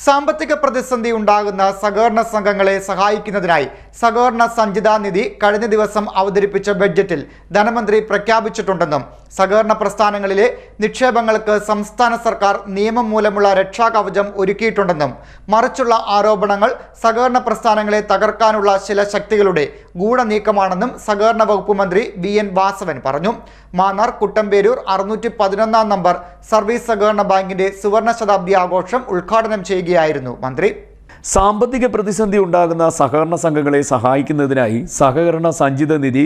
സാമ്പത്തിക പ്രതിസന്ധി ഉണ്ടാകുന്ന സഹകരണ സംഘങ്ങളെ സഹായിക്കുന്നതിനായി സഹകരണ സഞ്ചിതാ നിധി കഴിഞ്ഞ ദിവസം അവതരിപ്പിച്ച ബഡ്ജറ്റിൽ ധനമന്ത്രി പ്രഖ്യാപിച്ചിട്ടുണ്ടെന്നും സഹകരണ പ്രസ്ഥാനങ്ങളിലെ നിക്ഷേപങ്ങൾക്ക് സംസ്ഥാന സർക്കാർ നിയമം മൂലമുള്ള രക്ഷാകവചം ഒരുക്കിയിട്ടുണ്ടെന്നും മറിച്ചുള്ള ആരോപണങ്ങൾ സഹകരണ പ്രസ്ഥാനങ്ങളെ തകർക്കാനുള്ള ചില ശക്തികളുടെ ഗൂഢനീക്കമാണെന്നും സഹകരണ വകുപ്പ് മന്ത്രി വി എൻ വാസവൻ പറഞ്ഞു. മാന്നാർ കുട്ടമ്പേരൂർ അറുന്നൂറ്റി പതിനൊന്നാം നമ്പർ സർവീസ് സഹകരണ ബാങ്കിന്റെ സുവർണ ശതാബ്ദി ആഘോഷം ഉദ്ഘാടനം ചെയ്യുകയായിരുന്നു മന്ത്രി. സാമ്പത്തിക പ്രതിസന്ധി ഉണ്ടാകുന്ന സഹകരണ സംഘങ്ങളെ സഹായിക്കുന്നതിനായി സഹകരണ സഞ്ചിത നിധി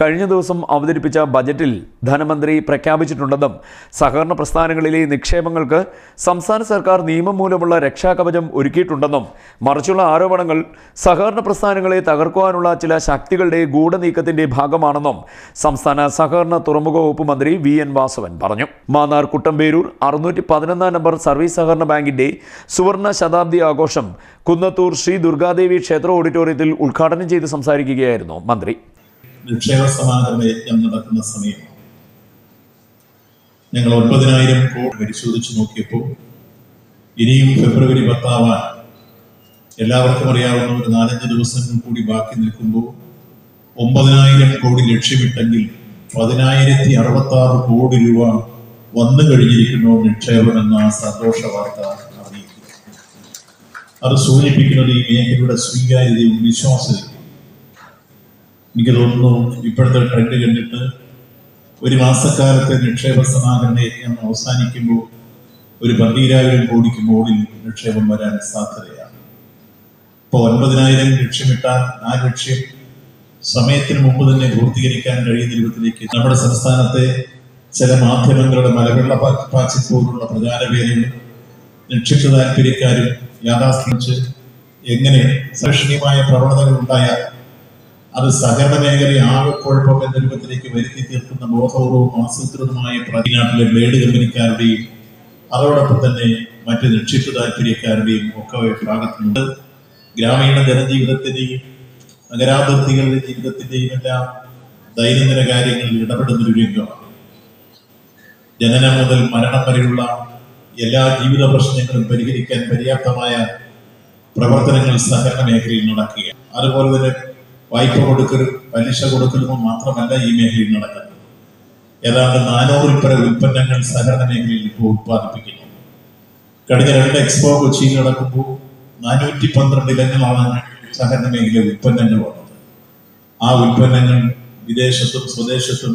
കഴിഞ്ഞ ദിവസം അവതരിപ്പിച്ച ബജറ്റിൽ ധനമന്ത്രി പ്രഖ്യാപിച്ചിട്ടുണ്ടെന്നും സഹകരണ പ്രസ്ഥാനങ്ങളിലെ നിക്ഷേപങ്ങൾക്ക് സംസ്ഥാന സർക്കാർ നിയമം മൂലമുള്ള രക്ഷാകവചം ഒരുക്കിയിട്ടുണ്ടെന്നും മറിച്ചുള്ള ആരോപണങ്ങൾ സഹകരണ പ്രസ്ഥാനങ്ങളെ തകർക്കുവാനുള്ള ചില ശക്തികളുടെ ഗൂഢനീക്കത്തിന്റെ ഭാഗമാണെന്നും സംസ്ഥാന സഹകരണ തുറമുഖ വകുപ്പ് മന്ത്രി വി എൻ വാസവൻ പറഞ്ഞു. മാന്നാർ കുട്ടമ്പേരൂർ അറുന്നൂറ്റി പതിനൊന്നാം നമ്പർ സർവീസ് സഹകരണ ബാങ്കിന്റെ സുവർണ ശതാബ്ദി ആഘോഷം കുന്നത്തൂർ ശ്രീ ദുർഗാദേവി ക്ഷേത്ര ഓഡിറ്റോറിയത്തിൽ ഉദ്ഘാടനം ചെയ്ത് സംസാരിക്കുകയായിരുന്നു മന്ത്രി. നിക്ഷേപ സമാഹരണ യജ്ഞം നടക്കുന്ന സമയം ഞങ്ങൾ ഒൻപതിനായിരം കോടി പരിശോധിച്ചു നോക്കിയപ്പോൾ ഇനിയും ഫെബ്രുവരി പത്താവാൻ എല്ലാവർക്കും അറിയാവുന്ന ഒരു നാലഞ്ച് ദിവസങ്ങൾ കൂടി ബാക്കി നിൽക്കുമ്പോൾ ഒമ്പതിനായിരം കോടി ലക്ഷ്യമിട്ടെങ്കിൽ പതിനായിരത്തി അറുപത്തി ആറ് കോടി രൂപ വന്നു കഴിഞ്ഞിരിക്കുന്നു നിക്ഷേപം എന്ന സന്തോഷ വാർത്ത അത് സൂചിപ്പിക്കുന്നത് ഈ മേഖലയുടെ സ്വീകാര്യതയും വിശ്വാസ്യതയും എനിക്ക് തോന്നുന്നു ഇപ്പോഴത്തെ ട്രെൻഡ് കണ്ടിട്ട് ഒരു മാസക്കാലത്തെ നിക്ഷേപ സമാഹരണ യജ്ഞം അവസാനിക്കുമ്പോൾ ഒരു പന്തീരായിരം കോടിക്ക് മുകളിൽ നിക്ഷേപം വരാൻ സാധ്യതയാണ്. ഇപ്പോൾ ഒൻപതിനായിരം ലക്ഷ്യമിട്ടാൽ ആ ലക്ഷ്യം സമയത്തിന് മുമ്പ് തന്നെ പൂർത്തീകരിക്കാൻ കഴിയുന്ന രൂപത്തിലേക്ക് നമ്മുടെ സംസ്ഥാനത്തെ ചില മാധ്യമങ്ങളുടെ മലവെള്ള പാച്ചിൽ പോലുള്ള പ്രചാര പേരുകൾ നിക്ഷിപ്ത താല്പര്യക്കാരും യാഥാസ്ഥിച്ച് എങ്ങനെ സഹിഷ്ണീയമായ പ്രവണതകൾ ഉണ്ടായാൽ അത് സഹകരണ മേഖലയെ ആകെ കുഴപ്പം എന്ന രൂപത്തിലേക്ക് വരുത്തി തീർക്കുന്ന ബോധപൂർവവും ആസൂത്രിതമായ പ്രതിനാട്ടിലെ ബ്ലേഡ് കമ്പനിക്കാരുടെയും അതോടൊപ്പം തന്നെ മറ്റ് നിക്ഷിപ്ത താല്പര്യക്കാരുടെയും ഒക്കെ ഭാഗത്തുണ്ട് ഗ്രാമീണ ജനജീവിതത്തിന്റെയും നഗരാതിർത്തികളുടെ ജീവിതത്തിന്റെയും എല്ലാം ദൈനംദിന കാര്യങ്ങളിൽ ഇടപെടുന്ന ഒരു രംഗമാണ്. ജനനം മുതൽ മരണം വരെയുള്ള എല്ലാ ജീവിത പ്രശ്നങ്ങളും പരിഹരിക്കാൻ പര്യാപ്തമായ പ്രവർത്തനങ്ങൾ സഹകരണ മേഖലയിൽ നടക്കുകയാണ്. അതുപോലെ തന്നെ വായ്പ കൊടുക്കലും പലിശ കൊടുക്കലും മാത്രമല്ല ഈ മേഖലയിൽ നടക്കുന്നത്. ഏതാണ്ട് നാനൂറിൽ പര ഉൽപ്പന്നങ്ങൾ സഹകരണ മേഖലയിൽ ഇപ്പോൾ ഉത്പാദിപ്പിക്കുന്നു. കഴിഞ്ഞ രണ്ട് എക്സ്പോ കൊച്ചിയിൽ നടക്കുമ്പോൾ നാനൂറ്റി പന്ത്രണ്ട് ഇനങ്ങളാണ് സഹകരണ മേഖലയിലെ ഉൽപ്പന്നങ്ങൾ വന്നത്. ആ ഉൽപ്പന്നങ്ങൾ വിദേശത്തും സ്വദേശത്തും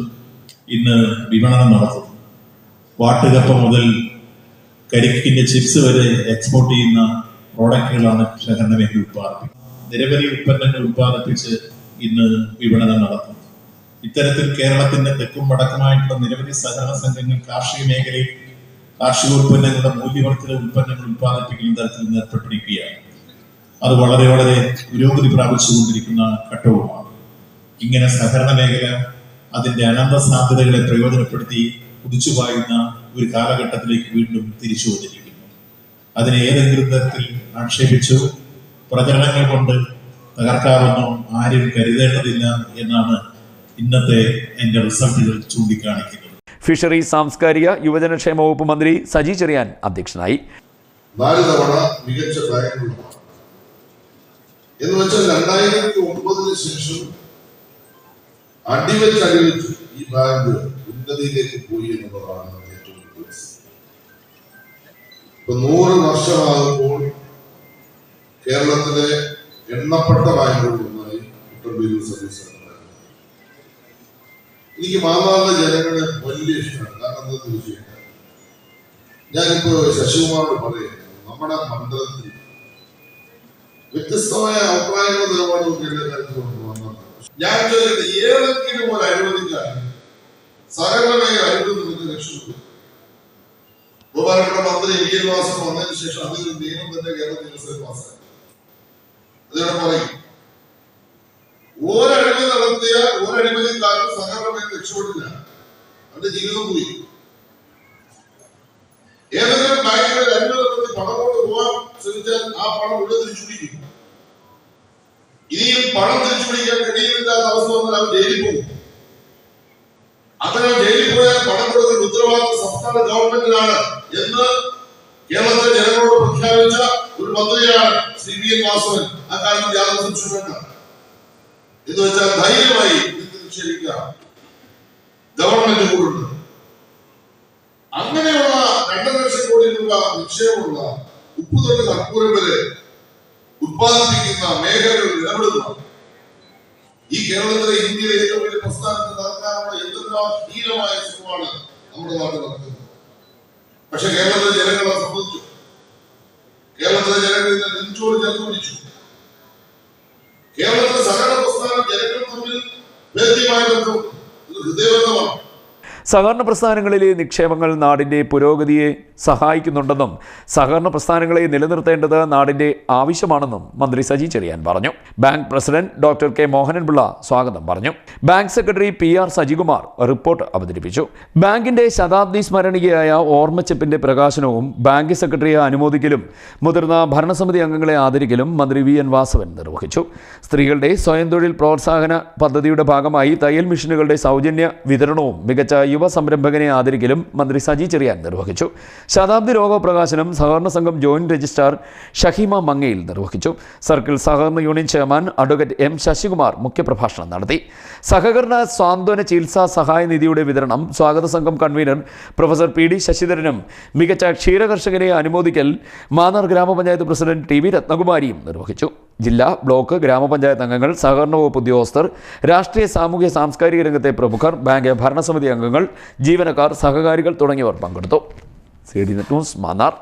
ഇന്ന് വിപണനം നടത്തുന്നു. വാട്ടുകപ്പ മുതൽ കരിക്കിന്റെ ചിപ്സ് വരെ എക്സ്പോർട്ട് ചെയ്യുന്ന പ്രോഡക്റ്റുകളാണ് ശഹരണ മേഖല ഉത്പാദിപ്പിക്കുന്നത്. നിരവധി ഉൽപ്പന്നങ്ങൾ ഉത്പാദിപ്പിച്ച് ഇന്ന് വിപണനം നടത്തുന്നു. ഇത്തരത്തിൽ കേരളത്തിന്റെ തെക്കും വടക്കുമായിട്ടുള്ള നിരവധി സഹകരണ സംഘങ്ങൾ കാർഷിക മേഖലയിൽ കാർഷിക ഉൽപ്പന്നങ്ങളുടെ മൂല്യവർദ്ധിത ഉൽപ്പന്നങ്ങൾ ഉത്പാദിപ്പിക്കുന്ന തരത്തിൽ ഏർപ്പെട്ടിരിക്കുകയാണ് അത് വളരെ വളരെ പുരോഗതി പ്രാപിച്ചുകൊണ്ടിരിക്കുന്ന ഘട്ടവുമാണ്. ഇങ്ങനെ സഹകരണ മേഖല അതിന്റെ അനന്ത സാധ്യതകളെ പ്രയോജനപ്പെടുത്തി കുതിച്ചുപായുന്ന ഒരു കാലഘട്ടത്തിലേക്ക് വീണ്ടും തിരിച്ചു വന്നിരിക്കുന്നു. അതിനെ ഏതെങ്കിലും തരത്തിൽ ആക്ഷേപിച്ചു പ്രചരണങ്ങൾ കൊണ്ട് തകർക്കാമെന്നോ ആരും കരുതേണ്ടതില്ല എന്നാണ് ഇന്നത്തെ എന്റെ റിസൾട്ടുകൾ ചൂണ്ടിക്കാണിക്കുന്നത്. ഫിഷറി സാംസ്കാരിക യുവജനക്ഷേമ വകുപ്പ് മന്ത്രി സജി ചെറിയാൻ അധ്യക്ഷനായി. നാല് തവണ മികച്ച എന്ന് വെച്ചാൽ രണ്ടായിരത്തി ഒമ്പതിന് ശേഷം അടിവെച്ചടിവെച്ചു അടിവെച്ച് ഈ ബാങ്ക് ഉന്നതിയിലേക്ക് പോയി എന്നുള്ളതാണ് ഏറ്റവും വലിയ. ഇപ്പൊ നൂറ് വർഷമാകുമ്പോൾ കേരളത്തിലെ എണ്ണപ്പെട്ട ബാങ്കുകളിൽ ഒന്നായി കുട്ടമ്പേരൂർ സർവീസ് എനിക്ക് മാന്നാറിലെ ജനങ്ങളെ വലിയ ഇഷ്ടമാണ്. കാരണം എന്താണെന്ന് വെച്ച് ഞാനിപ്പോ ശശികുമാറോട് പറയുന്നത് നമ്മുടെ മണ്ഡലത്തിൽ വ്യത്യസ്തമായ അഭിപ്രായങ്ങൾ കൊണ്ടുവന്നാണ് ഞാൻ ചോദിക്കട്ടെ ഏതെങ്കിലും ഒരു അനുവദിക്കാൻ സഹകരണ മേഖല അനുവദിക്കുന്നത് രക്ഷപ്പെട്ടു. മന്ത്രി വി എൻ വന്നതിന് ശേഷം അതൊരു നിയമം തന്നെ കേരള നിയമസഭയിൽ പാസ്സാക്കി അതിനോട് പറയും ഒരഴിമതി നടത്തിയ ഒരഴിമതി കാരണം സഹകരണമായി രക്ഷപ്പെട്ടില്ല. അവന്റെ ജീവിതം പോയി. ഏതെങ്കിലും ബാങ്കുകളിൽ അഴിമതി നടത്തി പണം കൊണ്ട് പോകാൻ ശ്രമിച്ചാൽ ആ പണം ഉള്ളിൽ തിരിച്ചു ഇനിയും പണം തിരിച്ചു പിടിക്കാൻ കഴിയുന്നില്ലാത്ത അവസ്ഥ വന്നാൽ അവർ ജയിലിൽ പോകും. അങ്ങനെ ജയിലിൽ പോയാൽ പണം കൊടുക്കുന്ന ഉത്തരവാദിത്വം സംസ്ഥാന ഗവൺമെന്റിനാണ് എന്ന് കേരളത്തിലെ ജനങ്ങളോട് പ്രഖ്യാപിച്ച ഒരു മന്ത്രിയാണ് ശ്രീ വി എൻ വാസവൻ. ആ കാര്യത്തിൽ യാതൊരു സംശയം വേണ്ട എന്ന് വെച്ചാൽ ധൈര്യമായി ഇതിൽ നിക്ഷേപിക്കാം ഗവൺമെന്റ് കൂടുണ്ട് അങ്ങനെയുള്ള രണ്ടര ലക്ഷം കോടി രൂപ നിക്ഷേപമുള്ള ഉപ്പ് തൊട്ട് കർപ്പൂരം വരെ ഉത്പാദിപ്പിക്കുന്ന മേഖലകൾ ഇടപെടുന്ന ഈ കേരളത്തിലെ ഇന്ത്യയിലെ ഏറ്റവും വലിയ പ്രസ്ഥാനത്തിന് നടക്കാനുള്ള എന്തെല്ലാം ഹീനമായ ശ്രമമാണ് നമ്മുടെ നാട്ടിൽ നടക്കുന്നത്. പക്ഷെ കേരളത്തിലെ ജനങ്ങളെ സംബന്ധിച്ചു കേരളത്തിലെ ജനങ്ങൾ നിന്ന് നെഞ്ചോട് ചേർത്ത് പിടിച്ചു. കേരളത്തിലെ സഹകരണ പ്രസ്ഥാനം ജനങ്ങൾ തമ്മിൽ ഭേദ്യമായ ബന്ധം ഹൃദയബന്ധമാണ്. സഹകരണ പ്രസ്ഥാനങ്ങളിലെ നിക്ഷേപങ്ങൾ നാടിന്റെ പുരോഗതിയെ സഹായിക്കുന്നുണ്ടെന്നും സഹകരണ പ്രസ്ഥാനങ്ങളെ നിലനിർത്തേണ്ടത് നാടിന്റെ ആവശ്യമാണെന്നും മന്ത്രി സജി ചെറിയാൻ പറഞ്ഞു. Bank president doctor K Mohananpillai സ്വാഗതം പറഞ്ഞു. Bank secretary P R Sajikumar report അവതരിപ്പിച്ചു. ബാങ്കിന്റെ ശതാബ്ദി സ്മരണികയായ ഓർമ്മച്ചെപ്പിന്റെ പ്രകാശനവും ബാങ്ക് സെക്രട്ടറിയെ അനുമോദിക്കലും മുതിർന്ന ഭരണസമിതി അംഗങ്ങളെ ആദരിക്കലും മന്ത്രി വി എൻ വാസവൻ നിർവഹിച്ചു. സ്ത്രീകളുടെ സ്വയം തൊഴിൽ പ്രോത്സാഹന പദ്ധതിയുടെ ഭാഗമായി തയ്യൽ മിഷനുകളുടെ സൗജന്യ വിതരണവും മികച്ച യുവ സംരംഭകനെ ആദരിക്കലും മന്ത്രി സജി ചെറിയാൻ നിർവഹിച്ചു. ശതാബ്ദി രോഗപ്രകാശനം സഹകരണ സംഘം ജോയിന്റ് രജിസ്ട്രാർ ഷഹീമ മങ്ങയിൽ നിർവഹിച്ചു. സർക്കിൾ സഹകരണ union chairman advocate M Sasikumar മുഖ്യപ്രഭാഷണം നടത്തി. സഹകരണ സ്വാന്തന ചികിത്സാ സഹായ നിധിയുടെ വിതരണം സ്വാഗത സംഘം കൺവീനർ പ്രൊഫസർ പി ഡി ശശിധരനും മികച്ച ക്ഷീരകർഷകനെ അനുമോദിക്കൽ മാന്നാർ ഗ്രാമപഞ്ചായത്ത് പ്രസിഡന്റ് ടി വി രത്നകുമാരിയും നിർവഹിച്ചു. ജില്ലാ ബ്ലോക്ക് ഗ്രാമപഞ്ചായത്ത് അംഗങ്ങൾ സഹകരണ വകുപ്പ് ഉദ്യോഗസ്ഥർ രാഷ്ട്രീയ സാമൂഹ്യ സാംസ്കാരിക രംഗത്തെ പ്രമുഖർ ബാങ്ക് ഭരണസമിതി അംഗങ്ങൾ ജീവനക്കാർ സഹകാരികൾ തുടങ്ങിയവർ പങ്കെടുത്തു. C D news Mannar.